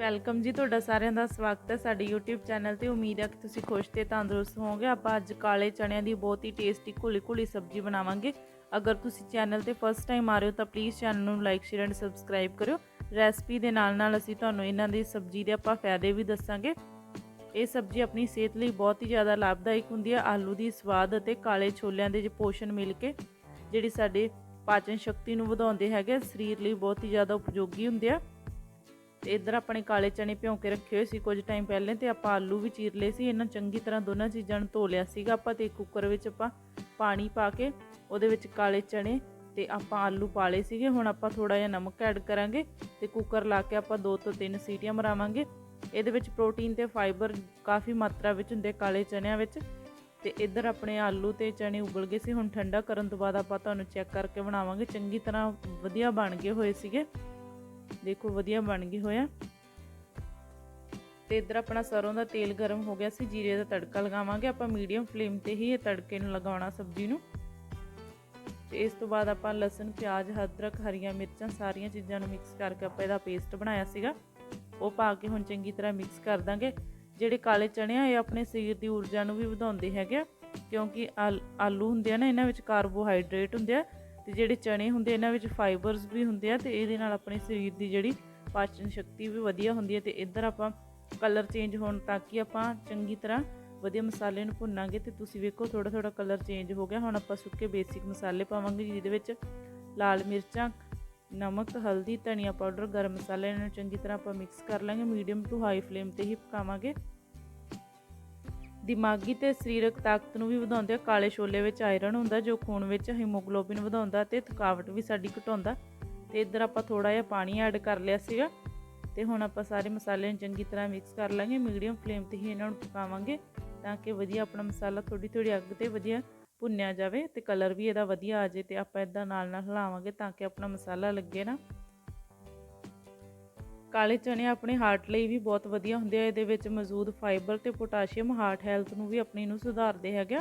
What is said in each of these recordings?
Welcome ਜੀ, ਤੁਹਾਡਾ ਸਾਰਿਆਂ ਦਾ ਸਵਾਗਤ ਹੈ ਸਾਡੇ YouTube ਚੈਨਲ ਤੇ। ਉਮੀਦ ਹੈ ਕਿ ਤੁਸੀਂ ਖੁਸ਼ ਤੇ ਤੰਦਰੁਸਤ ਹੋਵੋਗੇ। ਆਪਾਂ ਅੱਜ ਕਾਲੇ ਚਣਿਆਂ ਦੀ ਬਹੁਤ ਹੀ ਟੇਸਟੀ ਘੁਲੀ ਘੁਲੀ ਸਬਜ਼ੀ ਬਣਾਵਾਂਗੇ। ਅਗਰ ਤੁਸੀਂ ਚੈਨਲ ਤੇ ਫਸਟ ਟਾਈਮ ਆ ਰਹੇ ਹੋ ਤਾਂ ਪਲੀਜ਼ ਚੈਨਲ ਨੂੰ ਲਾਈਕ ਸ਼ੇਅਰ ਐਂਡ ਸਬਸਕ੍ਰਾਈਬ ਕਰਿਓ। ਰੈਸਪੀ ਦੇ ਨਾਲ ਨਾਲ ਅਸੀਂ ਤੁਹਾਨੂੰ ਇਹਨਾਂ ਦੀ ਸਬਜ਼ੀ ਦੇ ਆਪਾਂ ਫਾਇਦੇ ਵੀ ਦੱਸਾਂਗੇ। ਇਹ ਸਬਜ਼ੀ ਆਪਣੀ ਸਿਹਤ ਲਈ ਬਹੁਤ ਹੀ ਜ਼ਿਆਦਾ ਲਾਭਦਾਇਕ ਹੁੰਦੀ ਹੈ। ਆਲੂ ਦੀ ਸਵਾਦ ਅਤੇ ਕਾਲੇ ਛੋਲਿਆਂ ਦੇ ਪੋਸ਼ਣ ਮਿਲ ਕੇ ਜਿਹੜੀ ਸਾਡੇ ਪਾਚਨ ਸ਼ਕਤੀ ਨੂੰ ਵਧਾਉਂਦੇ ਹੈਗੇ ਸਰੀਰ ਲਈ ਬਹੁਤ ਹੀ ਜ਼ਿਆਦਾ ਉਪਯੋਗੀ ਹੁੰਦੇ ਆ। ਤੇ ਇੱਧਰ ਆਪਣੇ ਕਾਲੇ ਚਨੇ ਭਿਉਂ ਕੇ ਰੱਖੇ ਹੋਏ ਸੀ ਕੁਝ ਟਾਈਮ ਪਹਿਲੇ ਤੇ ਆਪਾਂ ਆਲੂ ਵੀ ਚੀਰ ਲਏ ਸੀ, ਇਹਨਾਂ ਚੰਗੀ ਤਰ੍ਹਾਂ ਦੋਨਾਂ ਚੀਜ਼ਾਂ ਨੂੰ ਧੋ ਲਿਆ ਸੀਗਾ ਆਪਾਂ ਤੇ ਕੁੱਕਰ ਵਿੱਚ ਆਪਾਂ ਪਾਣੀ ਪਾ ਕੇ ਉਹਦੇ ਵਿੱਚ ਕਾਲੇ ਚਨੇ ਤੇ ਆਪਾਂ ਆਲੂ ਪਾ ਲਏ ਸੀਗੇ। ਹੁਣ ਆਪਾਂ ਥੋੜਾ ਜਿਹਾ ਨਮਕ ਐਡ ਕਰਾਂਗੇ ਤੇ ਕੁੱਕਰ ਲਾ ਕੇ ਆਪਾਂ ਦੋ ਤੋਂ ਤਿੰਨ ਸੀਟੀਆਂ ਮਰਾਵਾਂਗੇ। ਇਹਦੇ ਵਿੱਚ ਪ੍ਰੋਟੀਨ ਤੇ ਫਾਈਬਰ ਕਾਫੀ ਮਾਤਰਾ ਵਿੱਚ ਹੁੰਦੇ ਕਾਲੇ ਚਨਿਆਂ ਵਿੱਚ। ਤੇ ਇੱਧਰ ਆਪਣੇ ਆਲੂ ਤੇ ਚਨੇ ਉਬਲ ਗਏ ਸੀ। ਹੁਣ ਠੰਡਾ ਕਰਨ ਤੋਂ ਬਾਅਦ ਆਪਾਂ ਤੁਹਾਨੂੰ ਚੈੱਕ ਕਰਕੇ ਬਣਾਵਾਂਗੇ। ਚੰਗੀ ਤਰ੍ਹਾਂ ਵਧੀਆ ਬਣ ਗਏ ਹੋਏ ਸੀਗੇ। ਦੇਖੋ, ਵਧੀਆ ਬਣ ਗਏ ਹੋਇਆ ਤੇ ਇੱਧਰ ਆਪਣਾ ਸਰੋਂ ਦਾ ਤੇਲ ਗਰਮ ਹੋ ਗਿਆ ਸੀ, ਜੀਰੇ ਦਾ ਤੜਕਾ ਲਗਾਵਾਂਗੇ। ਆਪਾਂ ਮੀਡੀਅਮ ਫਲੇਮ ਤੇ ਹੀ ਇਹ ਤੜਕੇ ਨੂੰ ਲਗਾਉਣਾ ਸਬਜ਼ੀ ਨੂੰ। ਤੇ ਇਸ ਤੋਂ ਬਾਅਦ ਆਪਾਂ ਲਸਣ, ਪਿਆਜ਼, ਅਦਰਕ, ਹਰੀਆਂ ਮਿਰਚਾਂ ਸਾਰੀਆਂ ਚੀਜ਼ਾਂ ਨੂੰ ਮਿਕਸ ਕਰਕੇ ਆਪਾਂ ਇਹਦਾ ਪੇਸਟ ਬਣਾਇਆ ਸੀਗਾ। ਉਹ ਪਾ ਕੇ ਹੁਣ ਚੰਗੀ ਤਰ੍ਹਾਂ ਮਿਕਸ ਕਰ ਦਾਂਗੇ। ਜਿਹੜੇ ਕਾਲੇ ਚਣੇ ਆ, ਇਹ ਆਪਣੇ ਸਰੀਰ ਦੀ ਊਰਜਾ ਨੂੰ ਵੀ ਵਧਾਉਂਦੇ ਹੈਗੇ ਕਿਉਂਕਿ ਆਲੂ ਹੁੰਦੇ ਆ ਨਾ, ਇਹਨਾਂ ਵਿੱਚ ਕਾਰਬੋਹਾਈਡਰੇਟ ਹੁੰਦੇ ਆ। ਤੇ ਜਿਹੜੇ ਚਣੇ ਹੁੰਦੇ ਇਹਨਾਂ ਵਿੱਚ ਫਾਈਬਰਸ ਵੀ ਹੁੰਦੇ ਆ ਤੇ ਇਹਦੇ ਨਾਲ ਆਪਣੇ ਸਰੀਰ ਦੀ ਜਿਹੜੀ ਪਾਚਨ ਸ਼ਕਤੀ ਵੀ ਵਧੀਆ ਹੁੰਦੀ ਹੈ ਤੇ ਇੱਧਰ ਆਪਾਂ ਕਲਰ ਚੇਂਜ ਹੋਣ ਤਾਂ ਕਿ ਆਪਾਂ ਚੰਗੀ ਤਰ੍ਹਾਂ ਵਧੀਆ ਮਸਾਲੇ ਨੂੰ ਭੁੰਨਾਂਗੇ ਤੇ ਤੁਸੀਂ ਵੇਖੋ ਥੋੜਾ ਥੋੜਾ ਕਲਰ ਚੇਂਜ ਹੋ ਗਿਆ। ਹੁਣ ਆਪਾਂ ਸੁੱਕੇ ਬੇਸਿਕ ਮਸਾਲੇ ਪਾਵਾਂਗੇ ਜਿਹਦੇ ਵਿੱਚ ਲਾਲ ਮਿਰਚਾਂ, ਨਮਕ, ਹਲਦੀ, ਧਨੀਆ ਪਾਊਡਰ, ਗਰਮ ਮਸਾਲੇ ਇਹਨਾਂ ਨੂੰ ਚੰਗੀ ਤਰ੍ਹਾਂ ਆਪਾਂ ਮਿਕਸ ਕਰ ਲਾਂਗੇ। ਮੀਡੀਅਮ ਟੂ ਹਾਈ ਫਲੇਮ ਤੇ ਹੀ ਪਕਾਵਾਂਗੇ। ਦਿਮਾਗੀ ਤੇ ਸਰੀਰਕ ਤਾਕਤ ਨੂੰ ਵੀ ਵਧਾਉਂਦੇ ਆ, ਕਾਲੇ ਛੋਲੇ ਵਿੱਚ ਆਇਰਨ ਹੁੰਦਾ, ਜੋ ਖੂਨ ਵਿੱਚ ਹੀਮੋਗਲੋਬਿਨ ਵਧਾਉਂਦਾ ਤੇ ਥਕਾਵਟ ਵੀ ਸਾਡੀ ਘਟਾਉਂਦਾ। ਤੇ ਇੱਧਰ ਆਪਾਂ ਥੋੜਾ ਜਿਹਾ ਪਾਣੀ ਐਡ ਕਰ ਲਿਆ ਸੀਗਾ ਤੇ ਹੁਣ ਆਪਾਂ ਸਾਰੇ ਮਸਾਲੇ ਨੂੰ ਚੰਗੀ ਤਰ੍ਹਾਂ ਮਿਕਸ ਕਰ ਲਾਂਗੇ ਮੀਡੀਅਮ ਫਲੇਮ ਤੇ ਹੀ ਇਹਨਾਂ ਨੂੰ ਪਕਾਵਾਂਗੇ ਤਾਂ ਕਿ ਵਧੀਆ ਆਪਣਾ ਮਸਾਲਾ ਥੋੜੀ ਥੋੜੀ ਅੱਗ ਤੇ ਵਧੀਆ ਭੁੰਨਿਆ ਜਾਵੇ ਤੇ ਕਲਰ ਵੀ ਇਹਦਾ ਵਧੀਆ ਆ ਜੇ ਤੇ ਆਪਾਂ ਇਦਾਂ ਨਾਲ ਨਾਲ ਹਿਲਾਵਾਂਗੇ ਤਾਂ ਕਿ ਆਪਣਾ ਮਸਾਲਾ ਲੱਗੇ ਨਾ। ਕਾਲੇ ਚਨੇ ਆਪਣੇ ਹਾਰਟ ਲਈ ਵੀ ਬਹੁਤ ਵਧੀਆ ਹੁੰਦੇ ਆ, ਇਹਦੇ ਵਿੱਚ ਮੌਜੂਦ ਫਾਈਬਰ ਤੇ ਪੋਟਾਸ਼ੀਅਮ ਹਾਰਟ ਹੈਲਥ ਨੂੰ ਵੀ ਆਪਣੀ ਨੂੰ ਸੁਧਾਰਦੇ ਹੈਗੇ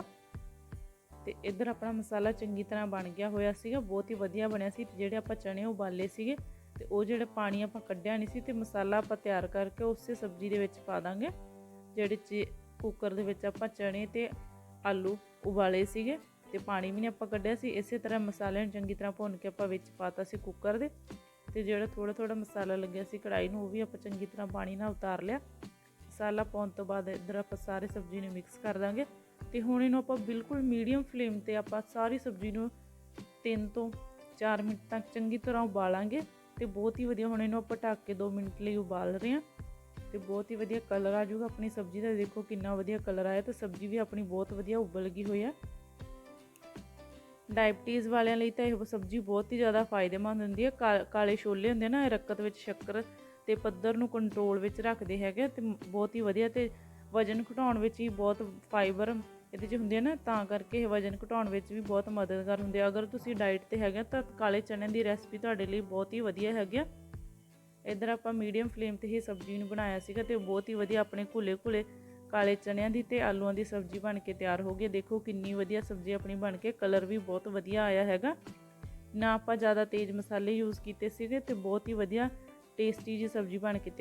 ਤੇ ਇੱਧਰ ਆਪਣਾ ਮਸਾਲਾ ਚੰਗੀ ਤਰ੍ਹਾਂ ਬਣ ਗਿਆ ਹੋਇਆ ਸੀਗਾ, ਬਹੁਤ ਹੀ ਵਧੀਆ ਬਣਿਆ ਸੀ ਜਿਹੜੇ ਆਪਾਂ ਚਨੇ ਉਬਾਲੇ ਸੀਗੇ, ਤੇ ਉਹ ਜਿਹੜਾ ਪਾਣੀ ਆਪਾਂ ਕੱਢਿਆ ਨਹੀਂ ਸੀ, ਤੇ ਮਸਾਲਾ ਆਪਾਂ ਤਿਆਰ ਕਰਕੇ ਉਸੇ ਸਬਜ਼ੀ ਦੇ ਵਿੱਚ ਪਾ ਦਾਂਗੇ, ਜਿਹੜੇ ਚ ਕੁੱਕਰ ਦੇ ਵਿੱਚ ਆਪਾਂ ਚਨੇ ਤੇ ਆਲੂ ਉਬਾਲੇ ਸੀਗੇ, ਤੇ ਪਾਣੀ ਵੀ ਨਹੀਂ ਆਪਾਂ ਕੱਢਿਆ ਸੀ, ਇਸੇ ਤਰ੍ਹਾਂ ਮਸਾਲੇ ਨੂੰ ਚੰਗੀ ਤਰ੍ਹਾਂ ਭੁੰਨ ਕੇ ਆਪਾਂ ਵਿੱਚ ਪਾਤਾ ਸੀ ਕੁੱਕਰ ਦੇ ਤੇ ਜਿਹੜਾ ਥੋੜਾ ਥੋੜਾ ਮਸਾਲਾ ਲੱਗਿਆ ਸੀ ਕੜਾਈ ਨੂੰ, ਉਹ ਵੀ ਆਪਾਂ ਚੰਗੀ ਤਰ੍ਹਾਂ ਪਾਣੀ ਨਾਲ ਉਤਾਰ ਲਿਆ। ਮਸਾਲਾ ਪਾਉਣ ਤੋਂ ਬਾਅਦ ਇਧਰ ਆਪਾਂ ਸਾਰੇ ਸਬਜ਼ੀ ਨੂੰ ਮਿਕਸ ਕਰ ਦਾਂਗੇ। ਤੇ ਹੁਣ ਇਹਨੂੰ ਆਪਾਂ ਬਿਲਕੁਲ ਮੀਡੀਅਮ ਫਲੇਮ ਤੇ ਆਪਾਂ ਸਾਰੀ ਸਬਜ਼ੀ ਨੂੰ 3 ਤੋਂ 4 ਮਿੰਟ ਤੱਕ ਚੰਗੀ ਤਰ੍ਹਾਂ ਉਬਾਲਾਂਗੇ। ਤੇ ਬਹੁਤ ਹੀ ਵਧੀਆ ਹੁਣ ਇਹਨੂੰ ਆਪਾਂ ਢੱਕ ਕੇ 2 ਮਿੰਟ ਲਈ ਉਬਾਲ ਰਹੇ ਹਾਂ। ਤੇ ਬਹੁਤ ਹੀ ਵਧੀਆ ਕਲਰ ਆ ਜਾਊਗਾ ਆਪਣੀ ਸਬਜ਼ੀ ਦਾ। ਦੇਖੋ ਕਿੰਨਾ ਵਧੀਆ ਕਲਰ ਆਇਆ ਤੇ ਸਬਜ਼ੀ ਵੀ ਆਪਣੀ ਬਹੁਤ ਵਧੀਆ ਉਬਲ ਗਈ ਹੋਈ ਆ। ਡਾਇਬਟੀਜ਼ ਵਾਲਿਆਂ ਲਈ ਤਾਂ ਇਹ ਸਬਜ਼ੀ ਬਹੁਤ ਹੀ ਜ਼ਿਆਦਾ ਫਾਇਦੇਮੰਦ ਹੁੰਦੀ ਹੈ। ਕਾਲੇ ਛੋਲੇ ਹੁੰਦੇ ਨਾ, ਇਹ ਰਕਤ ਵਿੱਚ ਸ਼ੱਕਰ ਤੇ ਪੱਧਰ ਨੂੰ ਕੰਟਰੋਲ ਵਿੱਚ ਰੱਖਦੇ ਹੈਗੇ ਤੇ ਬਹੁਤ ਹੀ ਵਧੀਆ ਤੇ ਵਜਨ ਘਟਾਉਣ ਵਿੱਚ ਹੀ ਬਹੁਤ ਫਾਈਬਰ ਇਹਦੇ 'ਚ ਹੁੰਦੇ ਆ ਨਾ, ਤਾਂ ਕਰਕੇ ਇਹ ਵਜਨ ਘਟਾਉਣ ਵਿੱਚ ਵੀ ਬਹੁਤ ਮਦਦਗਾਰ ਹੁੰਦੇ ਆ। ਅਗਰ ਤੁਸੀਂ ਡਾਈਟ ਤੇ ਹੈਗੇ ਤਾਂ ਕਾਲੇ ਚਨੇ ਦੀ ਰੈਸਪੀ ਤੁਹਾਡੇ ਲਈ ਬਹੁਤ ਹੀ ਵਧੀਆ ਹੈਗੀ ਆ। ਇਧਰ ਆਪਾਂ ਮੀਡੀਅਮ ਫਲੇਮ ਤੇ ਹੀ ਸਬਜ਼ੀ ਨੂੰ ਬਣਾਇਆ ਸੀਗਾ ਤੇ ਬਹੁਤ ਹੀ ਵਧੀਆ ਆਪਣੇ ਘੁਲੇ ਘੁਲੇ ਕਾਲੇ ਚਣਿਆਂ ਦੀ ਤੇ ਆਲੂਆਂ ਦੀ ਸਬਜ਼ੀ ਬਣ ਕੇ ਤਿਆਰ ਹੋ ਗਈ। ਦੇਖੋ ਕਿੰਨੀ ਵਧੀਆ ਸਬਜ਼ੀ ਆਪਣੀ ਬਣ ਕੇ, ਕਲਰ ਵੀ ਬਹੁਤ ਵਧੀਆ ਆਇਆ ਹੈਗਾ। ਨਾ ਆਪਾਂ ਜ਼ਿਆਦਾ ਤੇਜ਼ ਮਸਾਲੇ ਯੂਜ਼ ਕੀਤੇ ਸੀਗੇ ਤੇ ਬਹੁਤ ਹੀ ਵਧੀਆ ਟੇਸਟੀ ਜੀ ਸਬਜ਼ੀ ਬਣ ਕੇ ਤਿਆਰ